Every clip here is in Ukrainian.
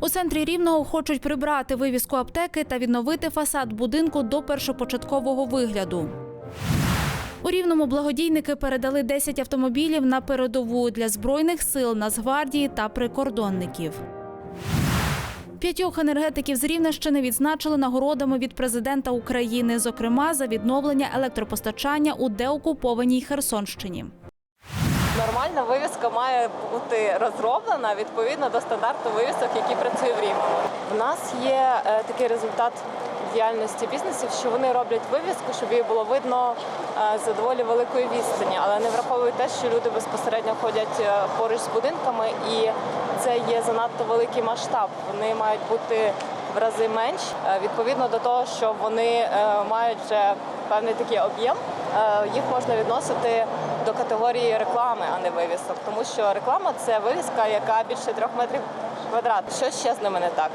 У центрі Рівного хочуть прибрати вивіску аптеки та відновити фасад будинку до першопочаткового вигляду. У Рівному благодійники передали 10 автомобілів на передову для Збройних сил, Нацгвардії та прикордонників. П'ятьох енергетиків з Рівненщини відзначили нагородами від президента України, зокрема за відновлення електропостачання у деокупованій Херсонщині. Нормальна вивіска має бути розроблена відповідно до стандарту вивісок, які працює в Рівному. В нас є е, такий результат діяльності бізнесів, що вони роблять вивіску, щоб її було видно е, за доволі великої відстані, але не враховують те, що люди безпосередньо ходять е, поруч з будинками, і це є занадто великий масштаб. Вони мають бути в рази менш відповідно до того, що вони мають вже певний такий об'єм. Їх можна відносити до категорії реклами, а не вивісок, тому що реклама це вивіска, яка більше трьох метрів квадрат. Що ще з ними не так?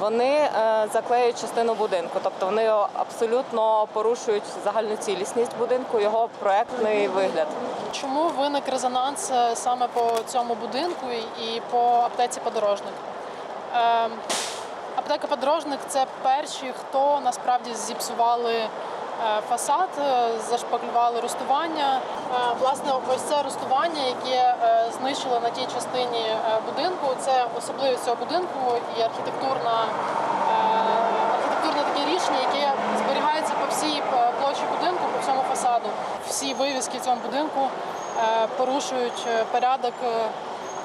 Вони е, заклеюють частину будинку, тобто вони абсолютно порушують загальну цілісність будинку, його проектний вигляд. Чому виник резонанс е, саме по цьому будинку і по аптеці подорожник? Ем, аптека подорожник це перші, хто насправді зіпсували е, фасад, е, зашпаклювали рустування. Е, Власне, ось це рустування, яке е, знищили на тій частині е, будинку, це особливість цього будинку і архітектурна, е, архітектурне таке рішення, яке зберігається по всій е, площі будинку, по всьому фасаду. Всі вивіски в цьому будинку е, порушують е, порядок е,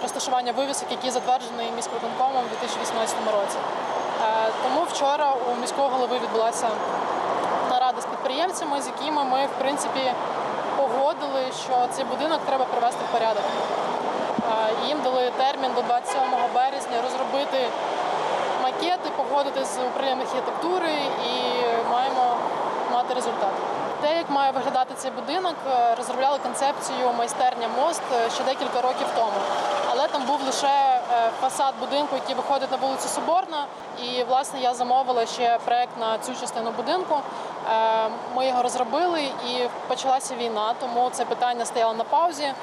розташування вивісок, який затверджений міськвиконкомом у 2018 році. Е, Тому вчора у міського голови відбулася підприємцями, з якими ми в принципі погодили, що цей будинок треба привести в порядок. Е, Їм дали термін до 27 березня розробити макети, погодити з управлінням архітектури і маємо мати результат. Те, як має виглядати цей будинок, е, розробляли концепцію майстерня мост ще декілька років тому. Але там був лише е, фасад будинку, який виходить на вулицю Соборна. І власне я замовила ще проект на цю частину будинку. Е, Ми його розробили і почалася війна, тому це питання стояло на паузі. е,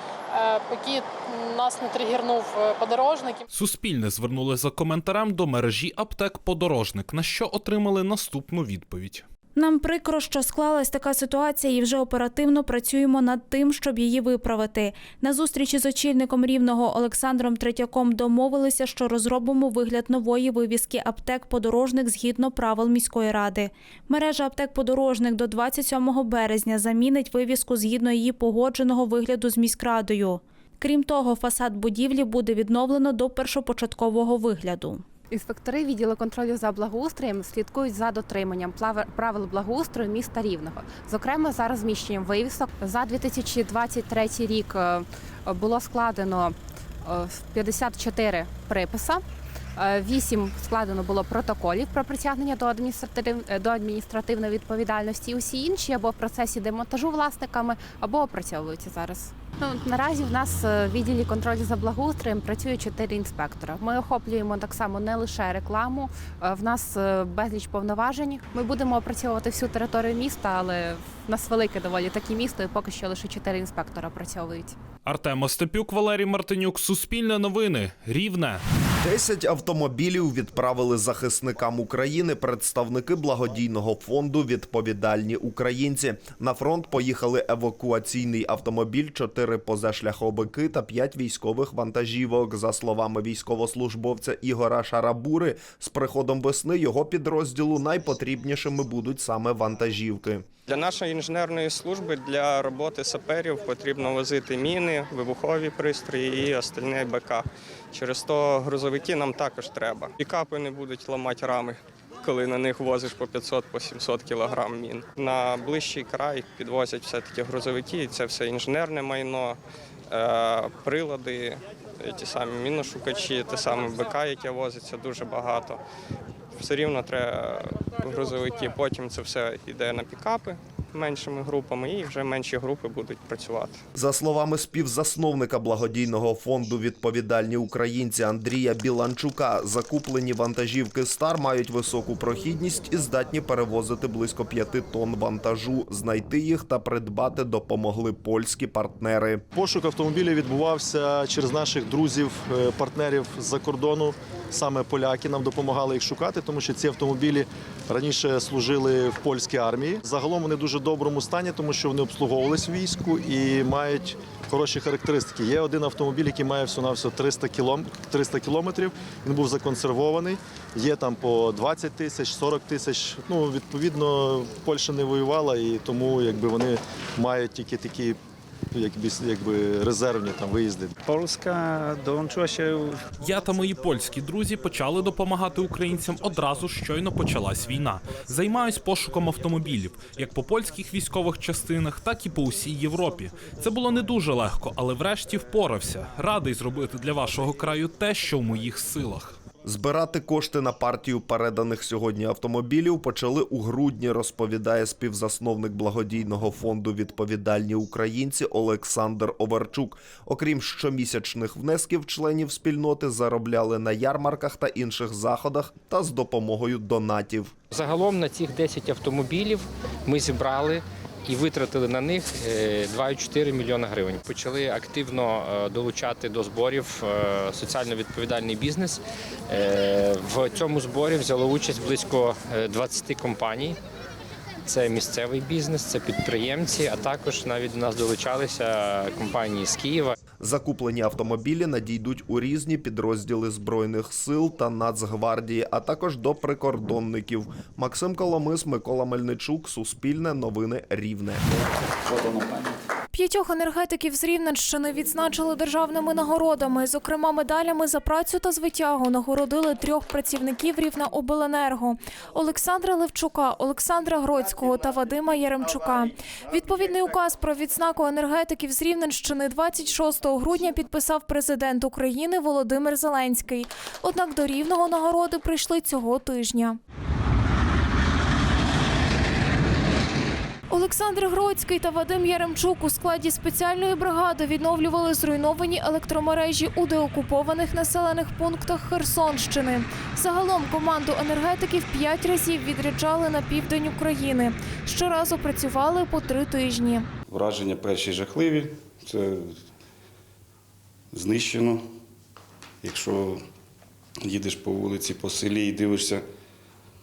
Поки нас не тригірнув е, подорожник. Суспільне звернули за коментарем до мережі аптек подорожник, на що отримали наступну відповідь. Нам прикро, що склалась така ситуація, і вже оперативно працюємо над тим, щоб її виправити. На зустрічі з очільником рівного Олександром Третьяком домовилися, що розробимо вигляд нової вивіски аптек подорожник згідно правил міської ради. Мережа аптек подорожник до 27 березня замінить вивіску згідно її погодженого вигляду з міськрадою. Крім того, фасад будівлі буде відновлено до першопочаткового вигляду. Інспектори відділу контролю за благоустроєм слідкують за дотриманням правил благоустрою міста Рівного. Зокрема, за розміщенням вивісок за 2023 рік е, було складено е, 54 приписа. е, Вісім складено було протоколів про притягнення до адміністратив... е, до адміністративної відповідальності. Усі інші або в процесі демонтажу власниками, або опрацьовуються зараз. Ну наразі в нас е, в відділі контролю за благоустроєм працює чотири інспектора. Ми охоплюємо так само не лише рекламу. е, В нас е, безліч повноважень. Ми будемо опрацьовувати всю територію міста, але в нас велике доволі таке місто, і поки що лише чотири інспектора працьовують. Артем Остапюк, Валерій Мартинюк, Суспільне новини, Рівне. 10 автомобілів відправили захисникам України представники благодійного фонду Відповідальні українці. На фронт поїхали евакуаційний автомобіль, 4 позашляховики та 5 військових вантажівок. За словами військовослужбовця Ігора Шарабури, з приходом весни його підрозділу найпотрібнішими будуть саме вантажівки. Для нашої інженерної служби для роботи саперів потрібно возити міни, вибухові пристрої і остальне БК. Через то грузовики нам також треба. Пікапи не будуть ламати рами, коли на них возиш по 500 по 700 кілограм мін. На ближчий край підвозять все-таки грузовики, це все інженерне майно, е, прилади, ті самі міношукачі, те саме БК, яке возиться дуже багато. Все рівно треба грузовики, потім це все йде на пікапи, меншими групами, і вже менші групи будуть працювати. За словами співзасновника благодійного фонду Відповідальні українці Андрія Біланчука, закуплені вантажівки Стар мають високу прохідність і здатні перевозити близько 5 тонн вантажу. Знайти їх та придбати допомогли польські партнери. Пошук автомобілів відбувався через наших друзів, е, партнерів з-за кордону. Саме поляки нам допомагали їх шукати, тому що ці автомобілі раніше служили в польській армії. Загалом вони в дуже доброму стані, тому що вони обслуговувались війську і мають хороші характеристики. Є один автомобіль, який має всього на 300 кілом 300 кілометрів. Він був законсервований. Є там по 20 тисяч, 40 тисяч. Ну відповідно, Польща не воювала, і тому якби вони мають тільки такі. Якби, якби резервні там виїзди. Polska dołączyła się Я та мої польські друзі почали допомагати українцям одразу щойно почалась війна. Займаюсь пошуком автомобілів як по польських військових частинах, так і по усій Європі. Це було не дуже легко, але врешті впорався. Радий зробити для вашого краю те, що в моїх силах. Збирати кошти на партію переданих сьогодні автомобілів почали у грудні, розповідає співзасновник благодійного фонду Відповідальні українці Олександр Оверчук. Окрім щомісячних внесків, членів спільноти заробляли на ярмарках та інших заходах та з допомогою донатів. Загалом на цих 10 автомобілів ми зібрали і витратили на них е, 2,4 мільйона гривень. Почали активно е, долучати до зборів е, соціально відповідальний бізнес. Е, В цьому зборі взяло участь близько е, 20 компаній. Це місцевий бізнес, це підприємці, а також навіть до нас долучалися компанії з Києва. Закуплені автомобілі надійдуть у різні підрозділи збройних сил та Нацгвардії, а також до прикордонників. Максим Коломис, Микола Мельничук, Суспільне новини Рівне. П'ятьох енергетиків з Рівненщини відзначили державними нагородами. Зокрема, медалями за працю та звитягу нагородили трьох працівників Рівнеобленерго – Олександра Левчука, Олександра Гроцького та Вадима Яремчука. Відповідний указ про відзнаку енергетиків з Рівненщини 26 грудня підписав президент України Володимир Зеленський. Однак до рівного нагороди прийшли цього тижня. Олександр Гроцький та Вадим Яремчук у складі спеціальної бригади відновлювали зруйновані електромережі у деокупованих населених пунктах Херсонщини. Загалом команду енергетиків п'ять разів відряджали на південь України. Щоразу працювали по три тижні. Враження перші жахливі. Це знищено. Якщо їдеш по вулиці, по селі і дивишся,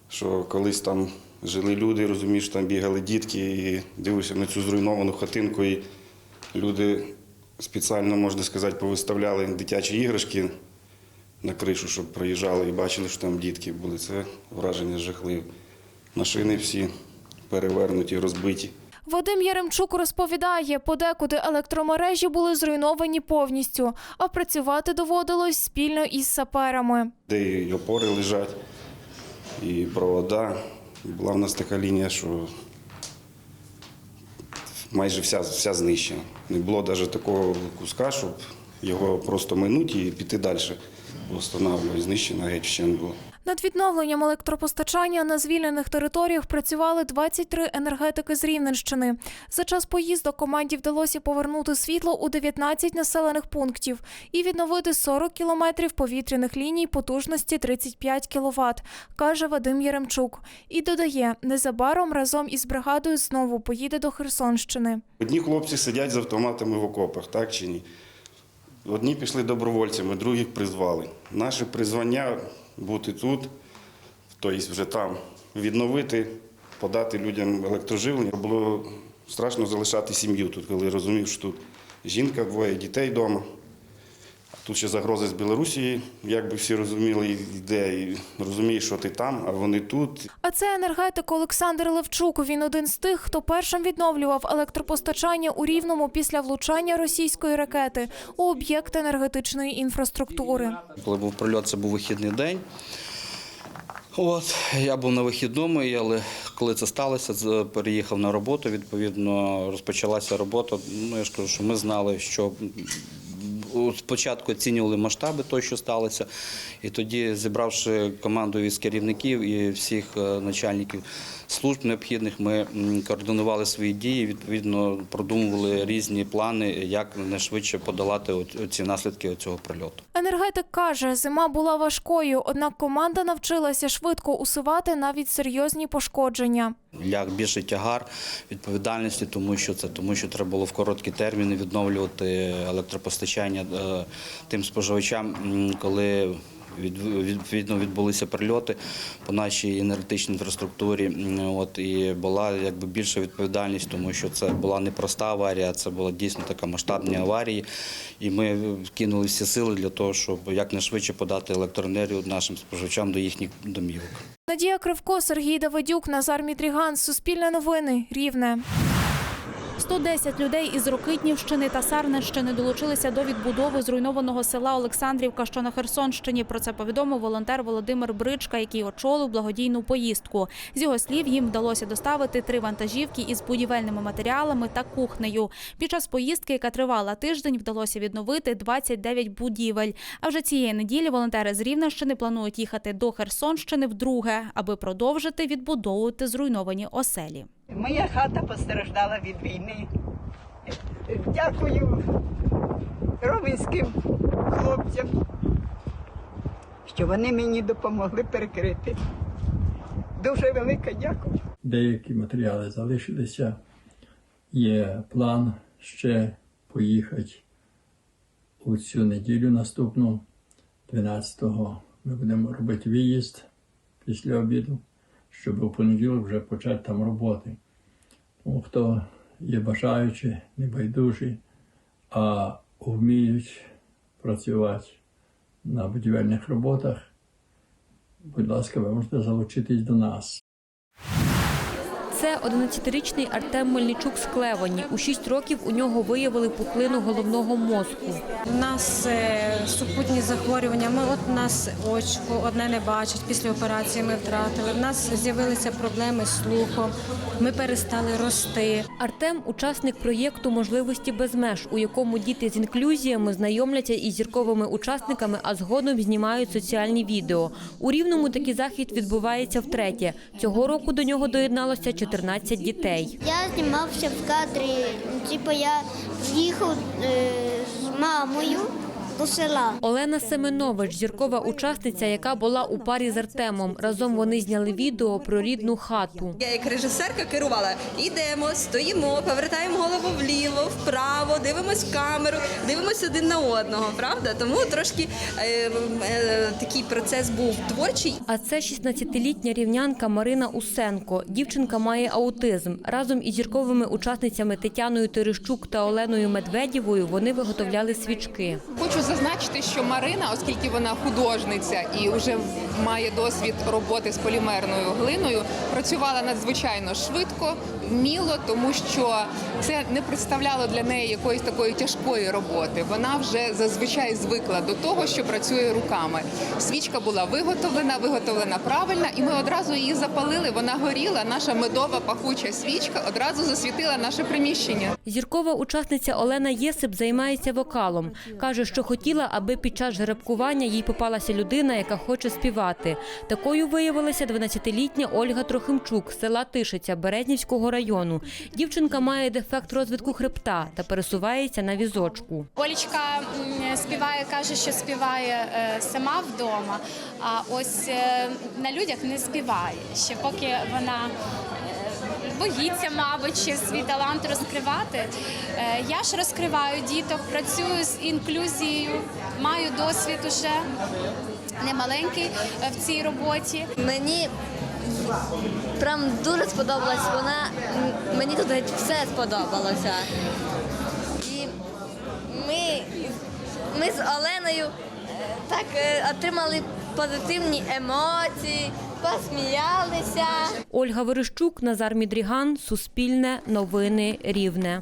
що колись там жили люди, розумієш, там бігали дітки, і дивишся на цю зруйновану хатинку, і люди спеціально, можна сказати, повиставляли дитячі іграшки на кришу, щоб проїжджали і бачили, що там дітки були. Це враження жахливе. Машини всі перевернуті, розбиті. Вадим Яремчук розповідає, подекуди електромережі були зруйновані повністю, а працювати доводилось спільно із саперами. де і опори лежать, і провода. Була в нас така лінія, що майже вся, вся знищена. Не було навіть такого куска, щоб його просто минути і піти далі. Бо Встановлювати, знищена геть ще не було. Над відновленням електропостачання на звільнених територіях працювали 23 енергетики з Рівненщини. За час поїздок команді вдалося повернути світло у 19 населених пунктів і відновити 40 кілометрів повітряних ліній потужності 35 кВт, каже Вадим Яремчук. І додає, незабаром разом із бригадою знову поїде до Херсонщини. Одні хлопці сидять з автоматами в окопах, так чи ні? Одні пішли добровольцями, других призвали. Наше призвання бути тут, тобто вже там, відновити, подати людям електроживлення. Було страшно залишати сім'ю тут, коли розумів, що тут жінка, двоє дітей вдома. Тут ще загроза з Білорусі, як би всі розуміли, йде, і розумієш, що ти там, а вони тут. А це енергетик Олександр Левчук. Він один з тих, хто першим відновлював електропостачання у Рівному після влучання російської ракети у об'єкт енергетичної інфраструктури. коли був прильот, це був вихідний день. От, я був на вихідному, але коли це сталося, переїхав на роботу. Відповідно, розпочалася робота. Ну, я ж кажу, що ми знали, що спочатку оцінювали масштаби того, що сталося, і тоді, зібравши команду із керівників і всіх е, начальників служб необхідних. Ми координували свої дії. Відповідно, продумували різні плани, як найшвидше подолати ці наслідки цього прильоту. Енергетик каже, зима була важкою, однак команда навчилася швидко усувати навіть серйозні пошкодження. Як більший тягар відповідальності, тому що це тому, що треба було в короткі терміни відновлювати електропостачання е, тим споживачам, коли відповідно відбулися прильоти по нашій енергетичній інфраструктурі. От і була якби більша відповідальність, тому що це була не проста аварія, це була дійсно така масштабні аварії. І ми кинули всі сили для того, щоб якнайшвидше подати електроенергію нашим споживачам до їхніх домівок. Надія Кривко, Сергій Давидюк, Назар Мідріган. Суспільне новини. Рівне. 110 людей із Рокитнівщини та Сарненщини долучилися до відбудови зруйнованого села Олександрівка, що на Херсонщині. Про це повідомив волонтер Володимир Бричка, який очолив благодійну поїздку. З його слів, їм вдалося доставити три вантажівки із будівельними матеріалами та кухнею. Під час поїздки, яка тривала тиждень, вдалося відновити 29 будівель. А вже цієї неділі волонтери з Рівненщини планують їхати до Херсонщини вдруге, аби продовжити відбудовувати зруйновані оселі. Моя хата постраждала від війни. Дякую ровенським хлопцям, що вони мені допомогли перекрити. Дуже велике дякую. Деякі матеріали залишилися. Є план ще поїхати у цю неділю наступну, 12-го. Ми будемо робити виїзд після обіду, щоб у понеділок вже почати там роботи. Тому хто є бажаючі, небайдужі, а вміють працювати на будівельних роботах, будь ласка, ви можете залучитись до нас. Це 11-річний Артем Мельничук з Клевані. У 6 років у нього виявили пухлину головного мозку. У нас е, супутні захворювання. Ми от у нас очко одне не бачить. Після операції ми втратили. У нас з'явилися проблеми з слухом. Ми перестали рости. Артем учасник проєкту Можливості без меж, у якому діти з інклюзіями знайомляться із зірковими учасниками, а згодом знімають соціальні відео. У рівному такий захід відбувається втретє. Цього року до нього доєдналося 14 дітей. Я знімався в кадрі, типу я їхав е, з мамою до села. Олена Семенович, зіркова учасниця, яка була у парі з Артемом. Разом вони зняли відео про рідну хату. Я як режисерка керувала. Йдемо, стоїмо, повертаємо голову вліво, вправо, дивимось в камеру, дивимось один на одного. Правда? Тому трошки е, е, такий процес був творчий. А це 16-літня рівнянка Марина Усенко. Дівчинка має аутизм. Разом із зірковими учасницями Тетяною Терещук та Оленою Медведєвою вони виготовляли свічки. Хочу зазначити, що Марина, оскільки вона художниця і вже має досвід роботи з полімерною глиною, працювала надзвичайно швидко, вміло, тому що це не представляло для неї якоїсь такої тяжкої роботи. Вона вже зазвичай звикла до того, що працює руками. Свічка була виготовлена, виготовлена правильно, і ми одразу її запалили. Вона горіла. Наша медова пахуча свічка одразу засвітила наше приміщення. Зіркова учасниця Олена Єсип займається вокалом. Каже, що хотіла, аби під час жеребкування їй попалася людина, яка хоче співати. Такою виявилася 12-літня Ольга Трохимчук з села Тишиця Березнівського району. Дівчинка має дефект розвитку хребта та пересувається на візочку. Олічка співає, каже, що співає е, сама вдома, а ось е, на людях не співає. Ще поки вона е, боїться, мабуть, ще свій талант розкривати. Я ж розкриваю діток, працюю з інклюзією, маю досвід уже немаленький е, в цій роботі. Мені прям дуже сподобалась вона. Мені тут геть все сподобалося. І ми, ми з Оленою е, так е, отримали позитивні емоції, посміялися. Ольга Верещук, Назар Мідріган, Суспільне, Новини Рівне.